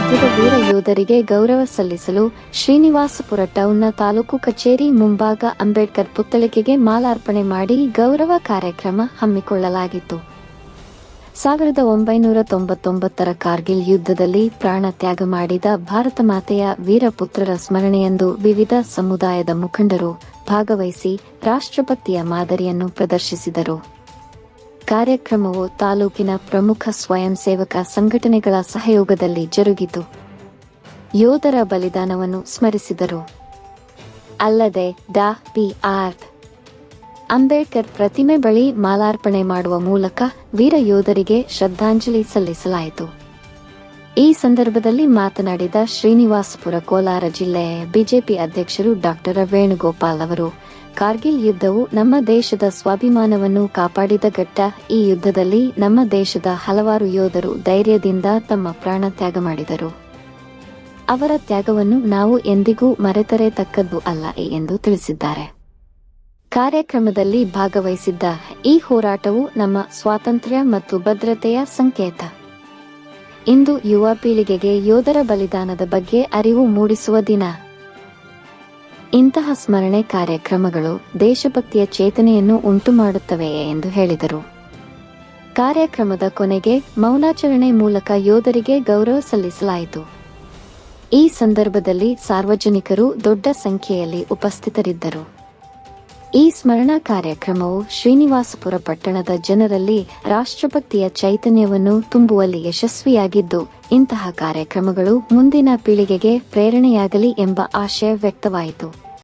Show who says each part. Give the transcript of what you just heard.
Speaker 1: ಭಾಗದ ವೀರ ಯೋಧರಿಗೆ ಗೌರವ ಸಲ್ಲಿಸಲು ಶ್ರೀನಿವಾಸಪುರ ಟೌನ್ನ ತಾಲೂಕು ಕಚೇರಿ ಮುಂಭಾಗ ಅಂಬೇಡ್ಕರ್ ಪುತ್ಥಳಿಕೆಗೆ ಮಾಲಾರ್ಪಣೆ ಮಾಡಿ ಗೌರವ ಕಾರ್ಯಕ್ರಮ ಹಮ್ಮಿಕೊಳ್ಳಲಾಗಿತ್ತು. ಸಾವಿರದ ಒಂಬೈನೂರ ತೊಂಬತ್ತೊಂಬತ್ತರ ಕಾರ್ಗಿಲ್ ಯುದ್ಧದಲ್ಲಿ ಪ್ರಾಣ ತ್ಯಾಗ ಮಾಡಿದ ಭಾರತ ಮಾತೆಯ ವೀರಪುತ್ರರ ಸ್ಮರಣೆಯಂದು ವಿವಿಧ ಸಮುದಾಯದ ಮುಖಂಡರು ಭಾಗವಹಿಸಿ ರಾಷ್ಟ್ರಪತಿಯ ಮಾದರಿಯನ್ನು ಪ್ರದರ್ಶಿಸಿದರು. ಕಾರ್ಯಕ್ರಮವು ತಾಲೂಕಿನ ಪ್ರಮುಖ ಸ್ವಯಂ ಸೇವಕ ಸಂಘಟನೆಗಳ ಸಹಯೋಗದಲ್ಲಿ ಜರುಗಿತು. ಯೋಧರ ಬಲಿದಾನವನ್ನು ಸ್ಮರಿಸಿದರು. ಅಲ್ಲದೆ ಡಾ. ಪಿ. ಆರ್. ಅಂಬೇಡ್ಕರ್ ಪ್ರತಿಮೆ ಬಳಿ ಮಾಲಾರ್ಪಣೆ ಮಾಡುವ ಮೂಲಕ ವೀರ ಯೋಧರಿಗೆ ಶ್ರದ್ಧಾಂಜಲಿ ಸಲ್ಲಿಸಲಾಯಿತು. ಈ ಸಂದರ್ಭದಲ್ಲಿ ಮಾತನಾಡಿದ ಶ್ರೀನಿವಾಸಪುರ ಕೋಲಾರ ಜಿಲ್ಲೆಯ ಬಿಜೆಪಿ ಅಧ್ಯಕ್ಷರು ಡಾಕ್ಟರ್ ವೇಣುಗೋಪಾಲ್ ಅವರು ಕಾರ್ಗಿಲ್ ಯುದ್ಧವು ನಮ್ಮ ದೇಶದ ಸ್ವಾಭಿಮಾನವನ್ನು ಕಾಪಾಡಿದ ಘಟ್ಟ. ಈ ಯುದ್ಧದಲ್ಲಿ ನಮ್ಮ ದೇಶದ ಹಲವಾರು ಯೋಧರು ಧೈರ್ಯದಿಂದ ತಮ್ಮ ಪ್ರಾಣ ತ್ಯಾಗ ಮಾಡಿದರು. ಅವರ ತ್ಯಾಗವನ್ನು ನಾವು ಎಂದಿಗೂ ಮರೆತರೆ ತಕ್ಕದ್ದು ಅಲ್ಲ ಎಂದು ತಿಳಿಸಿದ್ದಾರೆ. ಕಾರ್ಯಕ್ರಮದಲ್ಲಿ ಭಾಗವಹಿಸಿದ್ದ ಈ ಹೋರಾಟವು ನಮ್ಮ ಸ್ವಾತಂತ್ರ್ಯ ಮತ್ತು ಭದ್ರತೆಯ ಸಂಕೇತ. ಇಂದು ಯುವ ಪೀಳಿಗೆಗೆ ಯೋಧರ ಬಲಿದಾನದ ಬಗ್ಗೆ ಅರಿವು ಮೂಡಿಸುವ ದಿನ. ಇಂತಹ ಸ್ಮರಣೆ ಕಾರ್ಯಕ್ರಮಗಳು ದೇಶಭಕ್ತಿಯ ಚೇತನೆಯನ್ನು ಉಂಟುಮಾಡುತ್ತವೆ ಎಂದು ಹೇಳಿದರು. ಕಾರ್ಯಕ್ರಮದ ಕೊನೆಗೆ ಮೌನಾಚರಣೆ ಮೂಲಕ ಯೋಧರಿಗೆ ಗೌರವ ಸಲ್ಲಿಸಲಾಯಿತು. ಈ ಸಂದರ್ಭದಲ್ಲಿ ಸಾರ್ವಜನಿಕರು ದೊಡ್ಡ ಸಂಖ್ಯೆಯಲ್ಲಿ ಉಪಸ್ಥಿತರಿದ್ದರು. ಈ ಸ್ಮರಣಾ ಕಾರ್ಯಕ್ರಮವು ಶ್ರೀನಿವಾಸಪುರ ಪಟ್ಟಣದ ಜನರಲ್ಲಿ ರಾಷ್ಟ್ರಭಕ್ತಿಯ ಚೈತನ್ಯವನ್ನು ತುಂಬುವಲ್ಲಿ ಯಶಸ್ವಿಯಾಗಿದ್ದು, ಇಂತಹ ಕಾರ್ಯಕ್ರಮಗಳು ಮುಂದಿನ ಪೀಳಿಗೆಗೆ ಪ್ರೇರಣೆಯಾಗಲಿ ಎಂಬ ಆಶಯ ವ್ಯಕ್ತವಾಯಿತು.